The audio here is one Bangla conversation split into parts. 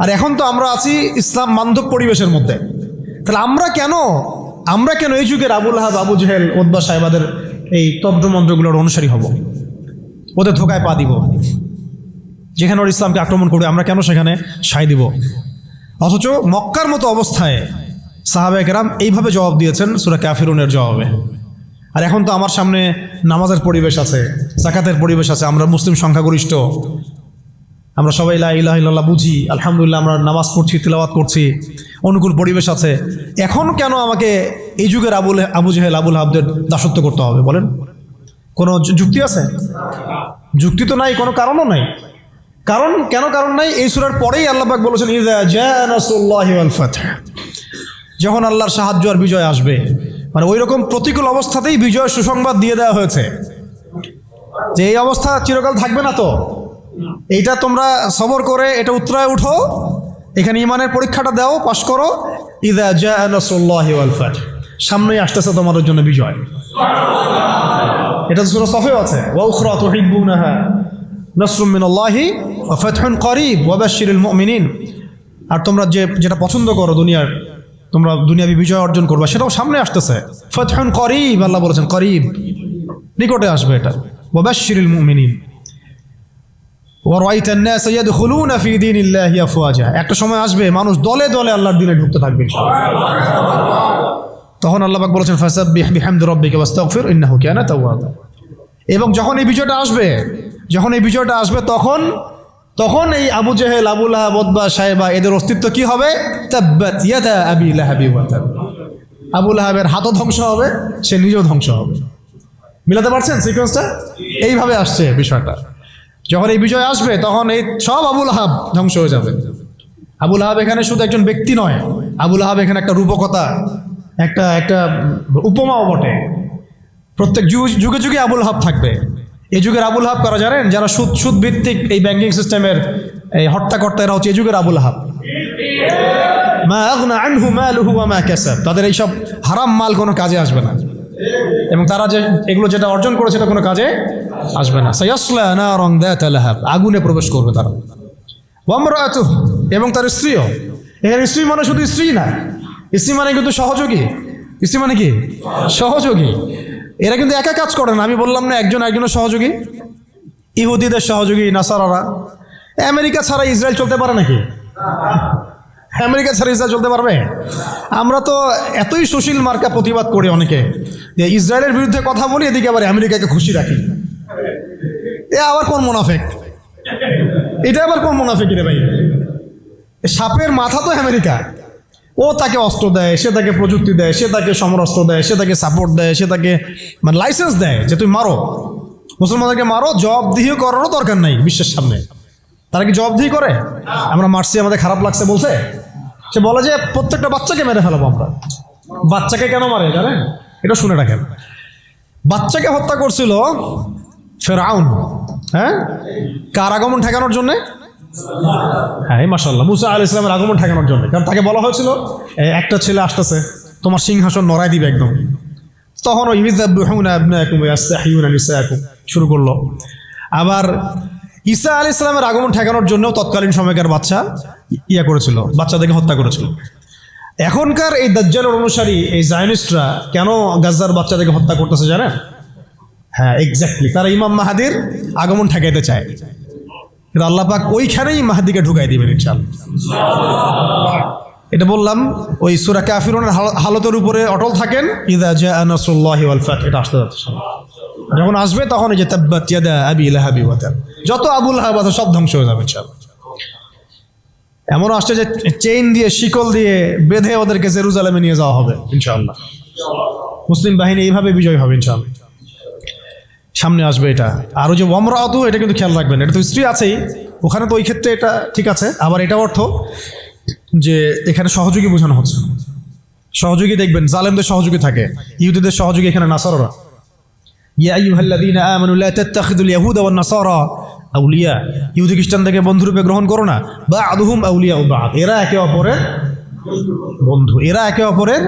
আর এখন তো আমরা আছি ইসলাম বান্ধব পরিবেশের মধ্যে। তাহলে আমরা কেন আমরা কেন এই যুগের আবুল হাব আবু জেহেল ওদ্বা সাহেবাদের এই তন্ত্রমন্ত্রগুলোর অনুসারী হব? ওদের ধোকায় পা দিব। যেখানে ওর ইসলামকে আক্রমণ করবে, আমরা কেন সেখানে সাই দিব? অথচ মক্কার মতো অবস্থায় সাহাবে কেরাম এইভাবে জবাব দিয়েছেন সুরা ক্যাফিরুনের জবাবে। আর এখন তো আমার সামনে নামাজের পরিবেশ আছে জাকাতের পরিবেশ আছে, আমরা মুসলিম সংখ্যাগরিষ্ঠ। আমরা সবাই ইলাহা বুঝি, আলহামদুলিল্লাহ আমরা নামাজ পড়ছি, তিলাওয়াত করছি, অনুকূল পরিবেশ আছে। এখন কেন আমাকে এই যুগের আবুল আবু জেহেল, আবুল হাবদের দাসত্ব করতে হবে, বলেন? কোনো যুক্তি আছে? যুক্তি তো নাই, কোনো কারণও নাই। কারণ, কেন কারণ নাই? এই সুরার পরেই আল্লাহবাক বলেছেন যখন আল্লাহর সাহায্য আর বিজয় আসবে মানে ওই রকম প্রতিকূল অবস্থাতেই বিজয় সুসংবাদ দিয়ে দেওয়া হয়েছে। যে এই অবস্থা চিরকাল থাকবে না তো? এইটা তোমরা সবর করে এটা উত্তরায় উঠো। এখানে ইমানের পরীক্ষাটা দাও, পাশ করো। ইদা ফাতহ সামনেই আসতেছে তোমাদের জন্য বিজয়। এটা তো সূরা সফেও আছে। আর তোমরা যে, যেটা পছন্দ করো দুনিয়ার, তোমরা দুনিয়াবি বিজয় অর্জন করবে, সেটাও সামনে আসতেছে। ফাতহুন করিব, আল্লাহ বলেছেন করিব। নিকটে আসবে এটা। বাশশিরিল মুমিনিন। একটা সময় আসবে, মানুষ দলে দলে আল্লাহর দিনে ঢুকতে থাকবে তখন আল্লাহ পাক বলেছেন, ফাসাব্বিহ বিহামদি রাব্বিকা ওয়াস্তাগফির, ইন্নাহু কানা তাওয়াবা। এবং যখন এই বিজয়টা আসবে, যখন এই বিজয়টা আসবে, তখন তখন এই আবু জেহেল, আবু লাহাব ওতবা সাহেবা এদের অস্তিত্ব কি হবে? তাব্বাত ইয়াদা আবি লাহাবি ওয়া তাব। আবু লাহাবের হাতও ধ্বংস হবে, সে নিজেও ধ্বংস হবে। মিলাতে পারছেন সিকোয়েন্সটা এইভাবে আসছে বিষয়টা। যখন এই বিজয় আসবে, তখন এই সব আবুল আহাব ধ্বংস হয়ে যাবে। আবুল আহাব এখানে শুধু একজন ব্যক্তি নয়, আবুল আহাব এখানে একটা রূপকতা একটা একটা উপমাও বটে। প্রত্যেক যুগ- যুগে যুগে আবুল হাব থাকবে। এই যুগের আবুল হাব করা জানেন? যারা সুদ সুদ ভিত্তিক এই ব্যাংকিং সিস্টেমের এই হর্তাকর্তা এরা হচ্ছে এই যুগের আবুল হাব তাদের এইসব হারাম মাল কোনো কাজে আসবে না। এবং তারা যে এগুলো যেটা অর্জন করেছে সেটা কোনো কাজে আসবে না। নারান দাতা লাহাব, আগুনে প্রবেশ করবে তারা। ওয়ামরাতুহ এবং তার স্ত্রীও। এখানে স্ত্রী মানে শুধু স্ত্রী না, স্ত্রী মানে কিন্তু সহযোগী। স্ত্রী মানে কি? সহযোগী। এরা কিন্তু একা কাজ করে না, আমি বললাম না একজন একজনের সহযোগী। ইহুদিদের সহযোগী, নাসারারা। আমেরিকা ছাড়া ইসরায়েল চলতে পারে নাকি? আমেরিকা ছাড়া ইসরায়েল চলতে পারবে? আমরা তো এতই সুশীল মার্কা প্রতিবাদ করি অনেকে, যে ইসরায়েলের বিরুদ্ধে কথা বলি, এদিকে আবার আমেরিকাকে খুশি রাখি। এ আবার কোন মুনাফেক? এটা আবার কোন মুনাফেক রে ভাই? সাপের মাথা তো আমেরিকা। ও তাকে অস্ত্র দেয়, সে তাকে প্রযুক্তি দেয়, সে তাকে সমরাস্ত্র দেয়, সে তাকে সাপোর্ট দেয়, সে তাকে মানে লাইসেন্স দেয়, যে তুমি মারো। মুসলমানদেরকে মারো জবাবদিহিও করারও দরকার নাই বিশ্বের সামনে। তারা কি জবাবদিহি করে? আমরা মারছি, আমাদের খারাপ লাগছে বলছে? সে বলে যে প্রত্যেকটা বাচ্চাকে মেরে ফেলাবো আমরা। বাচ্চাকে কেন মারে জানেন? এটা শুনে রাখেন। বাচ্চাকে হত্যা করছিল ফেরাউন হ্যাঁ? কার আগমন ঠেকানোর জন্যে? হ্যাঁ মাসাল্লাহ মুসা আল ইসলামের আগমন ঠেকানোর জন্য। কারণ তাকে বলা হয়েছিল "এ, একটা ছেলে আসতেছে তোমার সিংহাসন নড়াই দিবে একদম। তখন ওই নিসায়াকুম শুরু করল। আবার ঈসা আল ইসলামের আগমন ঠেকানোর জন্য তৎকালীন সময়কার বাচ্চা ইয়া করেছিল, বাচ্চাদেরকে হত্যা করেছিল। এখনকার এই দাজ্জালের অনুসারী, এই জায়নিস্টরা কেন গাজার বাচ্চাদেরকে হত্যা করতেছে জানেন? হ্যাঁ এক্স্যাক্টলি তারা ইমাম মাহাদির আগমন ঠেকাইতে চায়। কিন্তু আল্লাহ পাক ওইখানেই মাহাদিকে ঢুকাই দিবেন ইনশাআল্লাহ। এটা বললাম, ওই সুরা কাফিরুনের হাল- হালতের উপরে অটল থাকেন এটা আসতে যাচ্ছে। যখন আসবে তখন এই যে তাব্বাত ইয়াদা আবি লাহাবি ওয়া তাব। যত আবুল লাহাব আছে সব ধ্বংস হয়ে যাবে, ইনশাআল্লাহ। এমনও আসছে যে চেইন দিয়ে, শিকল দিয়ে বেঁধে ওদেরকে জেরুজালেমে নিয়ে যাওয়া হবে, ইনশাআল্লাহ। মুসলিম বাহিনী এইভাবে বিজয় হবে, ইনশাআল্লাহ। সামনে আসবে এটা। আর ওই যে অমরাতু এটা কিন্তু খেয়াল রাখবেন, এটা তো স্ত্রী আছেই। ওখানে তো ওই ক্ষেত্রে এটা ঠিক আছে, আবার এটা অর্থ যে এখানে সহযোগী বোঝানো হচ্ছে। সহযোগী দেখবেন, জালেমদের সহযোগী থাকে, ইহুদিদের সহযোগী এখানে নাসাররা। ইয়া আইয়ুহাল্লাযীনা আমানু লা তাত্তাখিযুল ইয়াহুদা ওয়ান নাসারা। আউলিয়া, ইহুদি খ্রিস্টানদেরকে বন্ধুরূপে গ্রহণ করো না। বা'দুহুম আউলিয়া বা'দ। এরা একে অপরের বন্ধু, এরা একে অপরের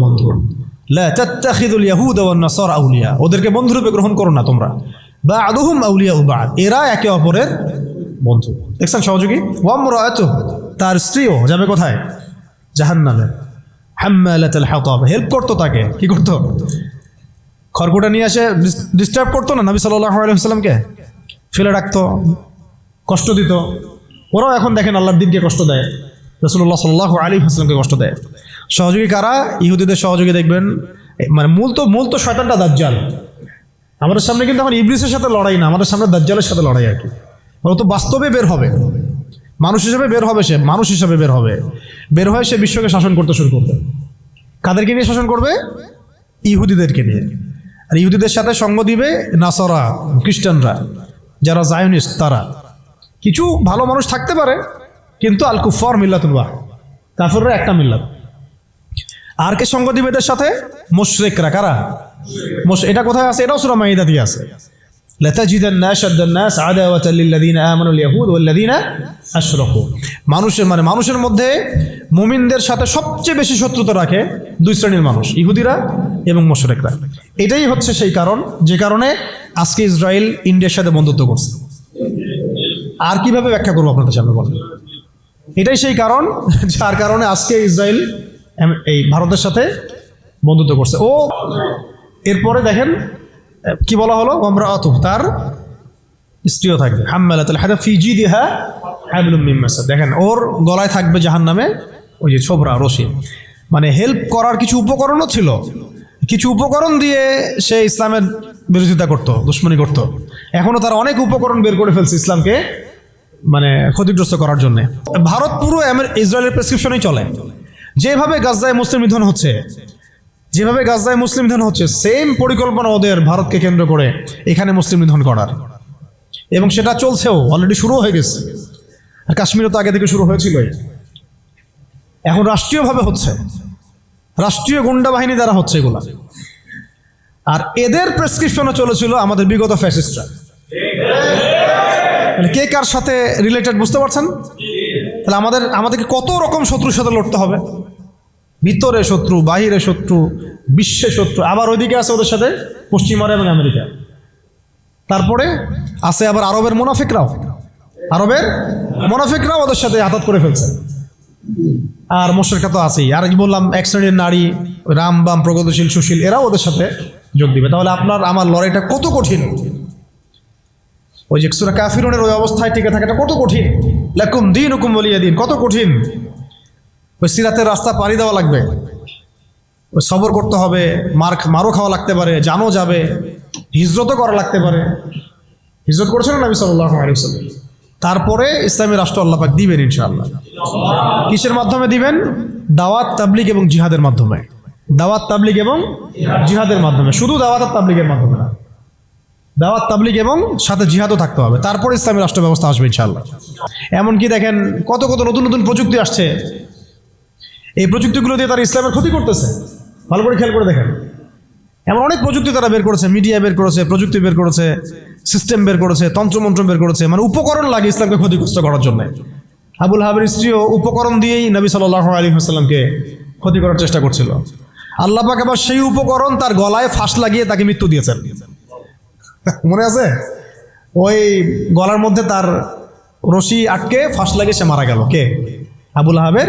বন্ধু। লা তাত্তাখিযুল ইয়াহুদা নাসারা আউলিয়া। ওদেরকে বন্ধুরূপে গ্রহণ করো না তোমরা। বা'দুহুম আউলিয়া বা'দ। এরা একে অপরের বন্ধু। দেখছেন সহযোগী? ওয়ামরাআতু তার স্ত্রীও যাবে কোথায়? জাহান নামে হাম্মালাতুল হাতাব। হেল্প করতো তাকে। কি করতো? খড়কুটা নিয়ে আসে ডিস্টার্ব করতো না নবী সাল্লাহ আলাইসাল্লামকে ফেলে রাখতো কষ্ট দিত। ওরাও এখন দেখেন আল্লাহর দিনকে কষ্ট দেয়। রসুল্লাহ সাল্লাহ আলী হাসলামকে কষ্ট দেয়। সহযোগী কারা? ইহুদিদের সহযোগী দেখবেন। মানে মূল তো মূল তো শয়তানটা দাজ্জাল। আমাদের সামনে কিন্তু এখন ইবলিসের সাথে লড়াই না, আমাদের সামনে দাজ্জালের সাথে লড়াই আর কি। ও তো বাস্তবে বের হবে। মানুষ হিসেবে বের হবে সে, মানুষ হিসেবে বের হবে। বের হয়ে সে বিশ্বকে শাসন করতে শুরু করবে। কাদেরকে নিয়ে শাসন করবে? ইহুদিদেরকে নিয়ে। আর ইহুদিদের সাথে সঙ্গ দিবে নাসরা, খ্রিস্টানরা। যারা জায়নিস্ট তারা কিছু ভালো মানুষ থাকতে পারে কিন্তু আল কুফর মিল্লাতুল্লাহ কাফররা একটা মিল্লাত আর কে সঙ্গ দিবে এদের সাথে মুশরিকরা কারা মুশ- এটা কোথায় আছে এটাও সুরা মাইদা দিয়ে আছে لتجدن أشد الناس عداوة للذين آمنوا اليهود والذين أشركوا মানুষের মানে মানুষের মধ্যে মুমিনদের সাথে সবচেয়ে বেশি শত্রুতা রাখে দুই শ্রেণীর মানুষ ইহুদিরা এবং মোশরেকরা এটাই হচ্ছে সেই কারণ, যে কারণে আজকে ইসরায়েল ইন্ডিয়ার সাথে বন্ধুত্ব করছে। আর কীভাবে ব্যাখ্যা করব আপনাদের সামনে বলেন? এটাই সেই কারণ, যার কারণে আজকে ইসরায়েল এই ভারতের সাথে বন্ধুত্ব করছে। ও, এরপরে দেখেন কি বলা হলো? আমরা অত তার স্ত্রীও থাকবে। হাম্মালাতুল হাদা ফি জিদিহা হাবলুম মিন মাসাদ। দেখেন, ওর গলায় থাকবে জাহান্নামে ওই যে ছোবরা, রশি। মানে হেল্প করার কিছু উপকরণও ছিল। কিছু উপকরণ দিয়ে সে ইসলামের বিরোধিতা করতো, দুশ্মনী করতো। এখনও তার অনেক উপকরণ বের করে ফেলছে ইসলামকে মানে ক্ষতিগ্রস্ত করার জন্য। ভারত পুরো ইসরায়েলের প্রেসক্রিপশনেই চলে। যেভাবে গাজায় মুসলিম নিধন হচ্ছে, যেভাবে গাজায় মুসলিম নিধন হচ্ছে সেম পরিকল্পনা ওদের ভারতকে কেন্দ্র করে এখানে মুসলিম নিধন করার। এবং সেটা চলছেও অলরেডি শুরু হয়ে গেছে। আর কাশ্মীরও তো আগে থেকে শুরু হয়েছিলই। এখন রাষ্ট্রীয়ভাবে হচ্ছে। রাষ্ট্রীয় গুন্ডা বাহিনী দ্বারা হচ্ছে এগুলা। আর এদের প্রেসক্রিপশনে চলেছিল আমাদের বিগত ফ্যাসিস্টরা কে কার সাথে রিলেটেড বুঝতে পারছেন? তাহলে আমাদের, আমাদেরকে কত রকম শত্রুর সাথে লড়তে হবে? ভিতরে শত্রু, বাহিরে শত্রু, বিশ্বে শত্রু, আবার ওইদিকে আছে ওদের সাথে পশ্চিমারা এবং আমেরিকা। তারপরে আছে আবার আরবের মুনাফিকরাও। আরবের মুনাফিকরাও ওদের সাথে হাতাত করে ফেলছে। আর মোশরেকা তো আছেই। আর কি বললাম এক শ্রেণির নারী, রাম বাম, প্রগতিশীল, সুশীল, এরাও ওদের সাথে যোগ দিবে। তাহলে আপনার, আমার লড়াইটা কত কঠিন? ওই যে সুরা কাফিরনের ওই অবস্থায় টিকে থাকাটা কত কঠিন? লাকুম দিন হুকুম বলিয়া দিন কত কঠিন? ওই সিরাতের রাস্তা পাড়ি দেওয়া লাগবে। ওই সবর করতে হবে মার মারও খাওয়া লাগতে পারে, জানও যাবে, হিজরতও করা লাগতে পারে। হিজরত করছেন না নবী সাল্লাহ আলিয়াল্লাম তারপরে ইসলামী রাষ্ট্র আল্লাহ পাক দিবেন ইনশাআল্লাহ। কিসের মাধ্যমে দিবেন? দাওয়াত, তাবলিগ এবং জিহাদের মাধ্যমে। দাওয়াত, তাবলিগ এবং জিহাদের মাধ্যমে। শুধু দাওয়াত আর তাবলিগের মাধ্যমে না। দাওয়াত, তাবলিগ এবং সাথে জিহাদও থাকতে হবে। তারপরে ইসলামী রাষ্ট্র ব্যবস্থা আসবে ইনশাআল্লাহ। এমনকি দেখেন কত কত নতুন নতুন প্রযুক্তি আসছে। এই প্রযুক্তিগুলো দিয়ে তারা ইসলামের ক্ষতি করতেছে। ভালো করে খেয়াল করে দেখেন। এমন অনেক প্রযুক্তি তারা বের করেছে। মিডিয়া বের করেছে, প্রযুক্তি বের করেছে। সিস্টেম বের করেছে, তন্ত্রমন্ত্র বের করেছে মানে উপকরণ লাগে ইসলামকে ক্ষতিগ্রস্ত করার জন্য। আবুল হাবের স্ত্রীও উপকরণ দিয়েই নবী সাল্লাহ আলী হাসাল্লামকে ক্ষতি করার চেষ্টা করছিল। আল্লাহ পাক আবার সেই উপকরণ তার গলায় ফাঁস লাগিয়ে তাকে মৃত্যু দিয়েছেন। মনে আছে? ওই গলার মধ্যে তার রশি আটকে ফাঁস লাগিয়ে সে মারা গেল। কে? আবুল আহাবের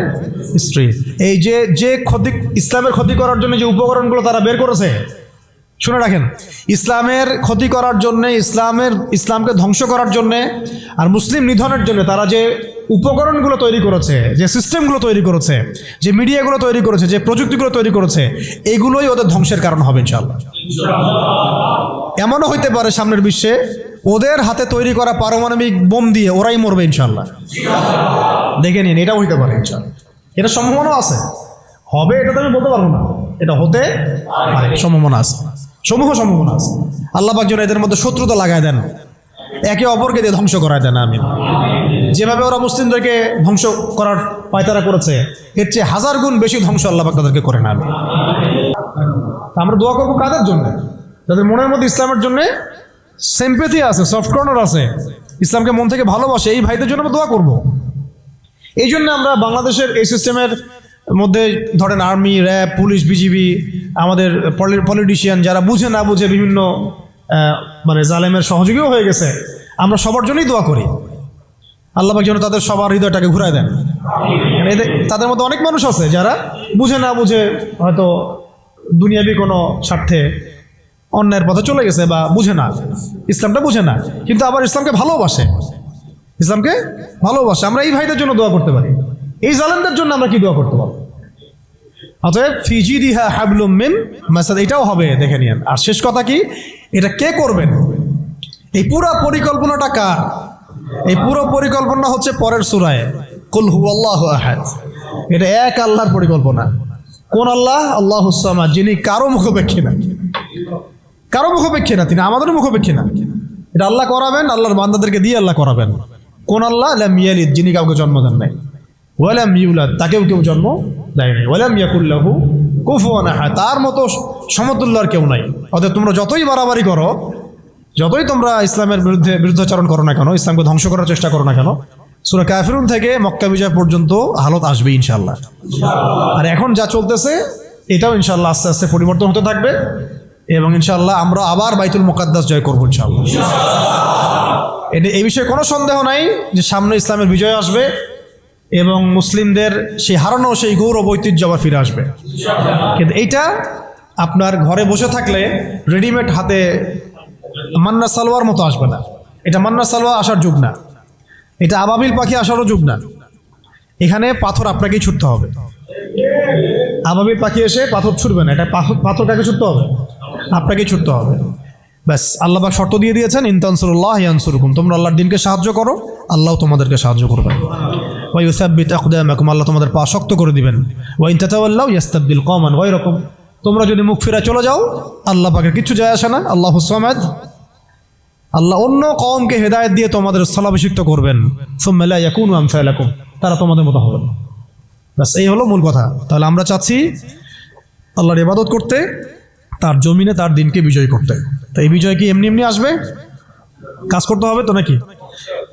স্ত্রী। এই যে যে ক্ষতি, ইসলামের ক্ষতি করার জন্য যে উপকরণগুলো তারা বের করেছে শুনে রাখেন, ইসলামের ক্ষতি করার জন্য, ইসলামের, ইসলামকে ধ্বংস করার জন্য আর মুসলিম নিধনের জন্য তারা যে উপকরণগুলো তৈরি করেছে, যে সিস্টেমগুলো তৈরি করেছে, যে মিডিয়াগুলো তৈরি করেছে, যে প্রযুক্তিগুলো তৈরি করেছে, এগুলোই ওদের ধ্বংসের কারণ হবে ইনশাল্লাহ এমনও হইতে পারে সামনের বিশ্বে, ওদের হাতে তৈরি করা পারমাণবিক বোম দিয়ে ওরাই মরবে ইনশাল্লাহ দেখে নিন, এটাও হইতে পারে ইনশাল্লাহ এটা সম্ভাবনা আছে। হবে, এটা তো আমি বলতে পারব না। এটা হতে সম্ভাবনা আছে। সমূহ সম্ভাবনা আছে। আল্লাহ পাক যেন এদের মধ্যে শত্রুতা লাগায় দেন। একে অপরকে দিয়ে ধ্বংস করায় দেন আমি যেভাবে ওরা মুসলিমদেরকে ধ্বংস করার পায়তারা করেছে, এর চেয়ে হাজার গুণ বেশি ধ্বংস আল্লাহ পাক তাদেরকে করে না আমি আমরা দোয়া করব কাদের জন্য? যাদের মনের মধ্যে ইসলামের জন্য সেম্পেথি আছে সফট কর্নার আছে, ইসলামকে মন থেকে ভালোবাসে, এই ভাইদের জন্য আমরা দোয়া করব। এই জন্য আমরা বাংলাদেশের এই সিস্টেমের মধ্যে ধরেন আর্মি, র্যাব, পুলিশ, বিজিবি, আমাদের পলিটিশিয়ান যারা বুঝে না বুঝে বিভিন্ন মানে জালেমের সহযোগীও হয়ে গেছে। আমরা সবার জন্যই দোয়া করি। আল্লাহ যেন তাদের সবার হৃদয়টাকে ঘুরায় দেন। এদের তাদের মধ্যে অনেক মানুষ আছে যারা বুঝে না বুঝে হয়তো দুনিয়াবি কোনো স্বার্থে অন্যায়ের পথে চলে গেছে বা বুঝে না। ইসলামটা বুঝে না। কিন্তু আবার ইসলামকে ভালোবাসে। ইসলামকে ভালোবাসে। আমরা এই ভাইদের জন্য দোয়া করতে পারি। এই জালেমদের জন্য আমরা কি দোয়া করতে অতএব ফিজি দিহা হাবলুম মিন মাসাদ, এটাও হবে, দেখে নিন আর শেষ কথা কি? এটা কে করবেন? এই পুরো পরিকল্পনাটা কার? এই পুরো পরিকল্পনা হচ্ছে পরের সুরায়, কুল হু আল্লাহ আহাদ। এটা এক আল্লাহর পরিকল্পনা। কোন আল্লাহ? আল্লাহ হুসামা যিনি কারও মুখপেক্ষী না। কারও মুখপেক্ষী না, তিনি আমাদের মুখপেক্ষী না। এটা আল্লাহ করাবেন, আল্লাহর বান্দাদেরকে দিয়ে আল্লাহ করাবেন। কোন আল্লাহ? লাম ইয়ালিদ, যিনি কাউকে জন্ম দেন নাই। ওয়ালাম ইউলাদ, তাকেও কেউ জন্ম দেয় নাই। ওয়ালাম ইয়াকুল্লাহু কুফুয়ান আহাদ, তার মতো সমতুল্য আর কেউ নাই। অতএব তোমরা যতই বাড়াবাড়ি করো, যতই তোমরা ইসলামের বিরুদ্ধে বিরুদ্ধাচরণ করো না কেন, ইসলামকে ধ্বংস করার চেষ্টা করো না কেন, সুরা কাফিরুন থেকে মক্কা বিজয় পর্যন্ত হালত আসবে ইনশাল্লাহ আর এখন যা চলতেছে, এটাও ইনশাল্লাহ আস্তে আস্তে পরিবর্তন হতে থাকবে এবং ইনশাল্লাহ আমরা আবার বাইতুল মোকাদ্দাস জয় করব ইনশাল্লাহ এটা এই বিষয়ে কোনো সন্দেহ নাই যে সামনে ইসলামের বিজয় আসবে। এবং মুসলিমদের সেই হারানো সেই গৌরব ঐতিহ্য আবার ফিরে আসবে। কিন্তু এইটা আপনার ঘরে বসে থাকলে রেডিমেড হাতে মান্না সালোয়ার মতো আসবে না। এটা মান্না সালোয়ার আসার যুগ না। এটা আবাবিল পাখি আসারও যুগ না। এখানে পাথর আপনাকেই ছুটতে হবে। আবাবিল পাখি এসে পাথর ছুটবে না। এটা পাথর- পাথরটাকে ছুটতে হবে। আপনাকেই ছুটতে হবে। ব্যাস, আল্লাহ পাক শর্ত দিয়ে দিয়েছেন ইনতানসুরুল্লাহ ইয়ানসুরকুম। তোমরা আল্লাহর দিনকে সাহায্য করো, আল্লাহ তোমাদেরকে সাহায্য করবে। ওয়াই ইউসাব্বিত আকদামাকুম, আল্লাহ তোমাদের পা শক্ত করে দিবেন। ওয়াইন তাতাওয়াল্লাউ ইয়াস্তাবদিল কওমান ওই রকম তোমরা যদি মুখ ফিরা চলে যাও, আল্লাহ পাকের কিছু যায় আসে না, আল্লাহ সামাদ। আল্লাহ অন্য কওমকে হেদায়েত দিয়ে তোমাদের স্থলাভিষিক্ত করবেন। সুম্মা লা ইয়াকুনু আমসালাকুম, তারা তোমাদের মতো হবে না। ব্যাস, এই হলো মূল কথা। তাহলে আমরা চাচ্ছি আল্লাহর ইবাদত করতে, তার জমিনে তার দিনকে বিজয় করতে। তো এই বিজয় কি এমনি এমনি আসবে? কাজ করতে হবে তো নাকি?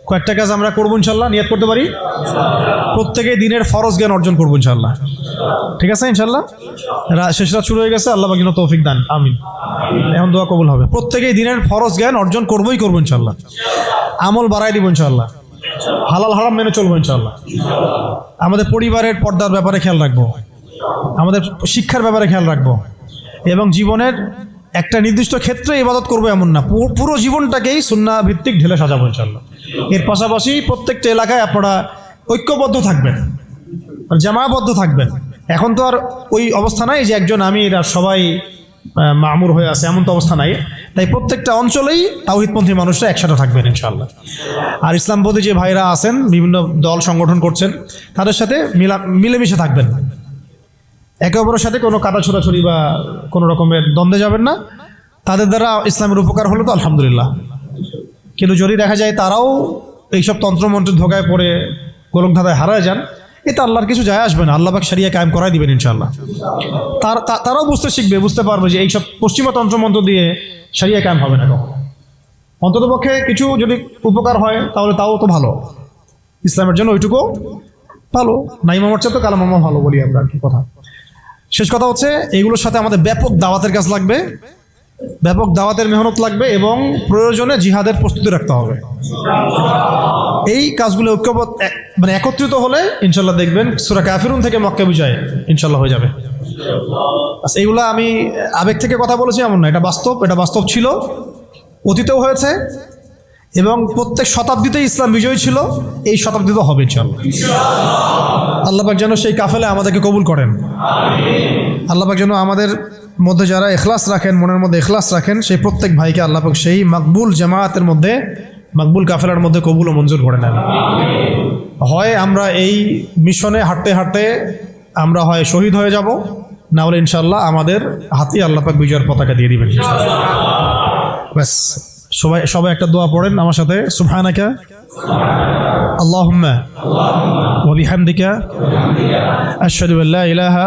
কয়েকটা কাজ আমরা করব ইনশাল্লাহ, নিয়ত করতে পারি। প্রত্যেকে দিনের ফরজ জ্ঞান অর্জন করব ইনশাল্লাহ। ঠিক আছে ইনশাল্লাহ? শেষ রাত শুরু হয়ে গেছে, আল্লাহ বাকিন তৌফিক দান, আমিন। এখন দোয়া কবুল হবে। প্রত্যেকেই দিনের ফরজ জ্ঞান অর্জন করবোই করব ইনশাল্লাহ। আমল বাড়াই দিব ইনশাল্লাহ। হালাল হারাম মেনে চলবো ইনশাল্লাহ। আমাদের পরিবারের পর্দার ব্যাপারে খেয়াল রাখব। আমাদের শিক্ষার ব্যাপারে খেয়াল রাখব। এবং জীবনের একটা নির্দিষ্ট ক্ষেত্রে ইবাদত করব এমন না। পুরো জীবনটাকেই সুন্না ভিত্তিক ঢেলে সাজাবো ইনশাল্লাহ। এর পাশাপাশি প্রত্যেকটা এলাকায় আপনারা ঐক্যবদ্ধ থাকবেন। আর জামাবদ্ধ থাকবেন। এখন তো আর ওই অবস্থা নাই যে একজন আমির আর সবাই মামুর হয়ে আছে, এমন তো অবস্থা নাই। তাই প্রত্যেকটা অঞ্চলেই তাওহিদপন্থী মানুষরা একসাথে থাকবেন ইনশাল্লাহ আর ইসলামপন্থী যে ভাইরা আছেন, বিভিন্ন দল সংগঠন করছেন, তাদের সাথে মিলা, মিলেমিশে থাকবেন। একে অপরের সাথে কোনো কাটা ছোড়াছড়ি বা কোনো রকমের দ্বন্দ্বে যাবেন না। তাদের দ্বারা ইসলামের উপকার হলো তো আলহামদুলিল্লাহ। কিন্তু যদি দেখা যায় তারাও এইসব তন্ত্রমন্ত্রের ধোকায় পড়ে গোলক ধাঁধায় হারায় যান, এতে আল্লাহর কিছু যায় আসবে না। আল্লাহ পাক সারিয়া কায়েম করাই দিবেন ইনশাল্লাহ তার তারাও বুঝতে শিখবে, বুঝতে পারবে যে এইসব পশ্চিমা তন্ত্রমন্ত্র দিয়ে সারিয়া কায়েম হবে না কখনো। অন্ততপক্ষে কিছু যদি উপকার হয়, তাহলে তাও তো ভালো। ইসলামের জন্য ওইটুকু ভালো। নাই মামার চেয়ে তো কালা মামা ভালো বলি আমরা আর কি কথা। শেষ কথা হচ্ছে, এগুলোর সাথে আমাদের ব্যাপক দাওয়াতের কাজ লাগবে। ব্যাপক দাওয়াতের মেহনত লাগবে এবং প্রয়োজনে জিহাদের প্রস্তুতি রাখতে হবে। এই কাজগুলো ঐক্যবদ্ধ মানে একত্রিত হলে ইনশাল্লাহ দেখবেন সুরা কাফিরুন থেকে মক্কা বিজয় ইনশাল্লাহ হয়ে যাবে। আচ্ছা, এইগুলো আমি আবেগ থেকে কথা বলেছি এমন না এটা বাস্তব এটা বাস্তব ছিল অতীতেও হয়েছে এবং প্রত্যেক শতাব্দীতে ইসলাম বিজয়ী ছিল এই শতাব্দীতে হবে ইনশাল্লাহ। আল্লাহবাক যেন সেই কাফেলে আমাদেরকে কবুল করেন। আল্লাহবাক যেন আমাদের মধ্যে যারা এখলাস রাখেন, মনের মধ্যে এখলাস রাখেন, সেই প্রত্যেক ভাইকে আল্লাহবাক সেই মাকবুল জামায়াতের মধ্যে, মাকবুল কাফেলার মধ্যে কবুল ও মঞ্জুর করে নেন। হয় আমরা এই মিশনে হাঁটতে হাঁটতে আমরা হয় শহীদ হয়ে যাব, না হলে ইনশাল্লাহ আমাদের হাতে আল্লাপাক বিজয়ের পতাকা দিয়ে দিবেন। ব্যাস, সবাই সবাই একটা দোয়া পড়েন আমার সাথে, সুবহানাকা, আল্লাহুম্মা, ওয়া বিহামদিকা, আশহাদু আল লা ইলাহা